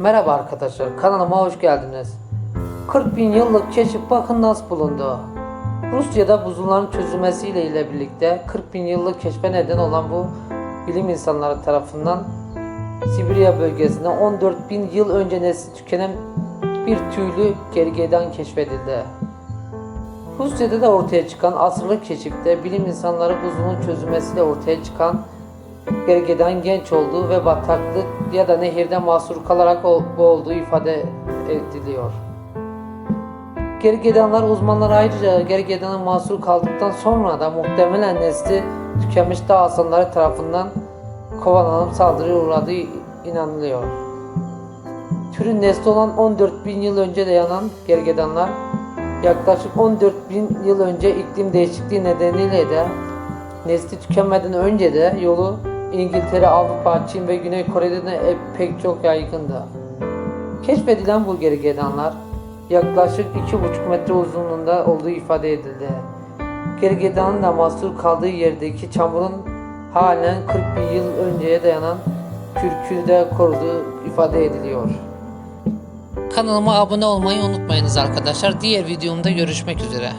Merhaba arkadaşlar, kanalıma hoş geldiniz. 40 bin yıllık keşif bakın nasıl bulundu. Rusya'da buzulların çözülmesiyle ile birlikte 40 bin yıllık keşfe neden olan bu bilim insanları tarafından Sibirya bölgesinde 14 bin yıl önce nesli tükenen bir tüylü gergedan keşfedildi. Rusya'da da ortaya çıkan asırlık keşifte bilim insanları buzulun çözülmesiyle ortaya çıkan gergedan genç olduğu ve bataklık ya da nehirde mahsur kalarak boğulduğu ifade ediliyor. Gergedanlar uzmanlar ayrıca gergedanın mahsur kaldıktan sonra da muhtemelen nesli tükenmiş dağ aslanları tarafından kovalanıp saldırıya uğradığı inanılıyor. Türün nesli olan 14 bin yıl önce dayanan gergedanlar yaklaşık 14 bin yıl önce iklim değişikliği nedeniyle de nesli tükenmeden önce de yolu İngiltere, Avrupa, Çin ve Güney Kore'de de pek çok yaygındı. Keşfedilen bu gergedanlar yaklaşık 2,5 metre uzunluğunda olduğu ifade edildi. Gergedanın da mahsur kaldığı yerdeki çamurun halen 40 bin yıl önceye dayanan kürkü de koruduğu ifade ediliyor. Kanalıma abone olmayı unutmayınız arkadaşlar. Diğer videomda görüşmek üzere.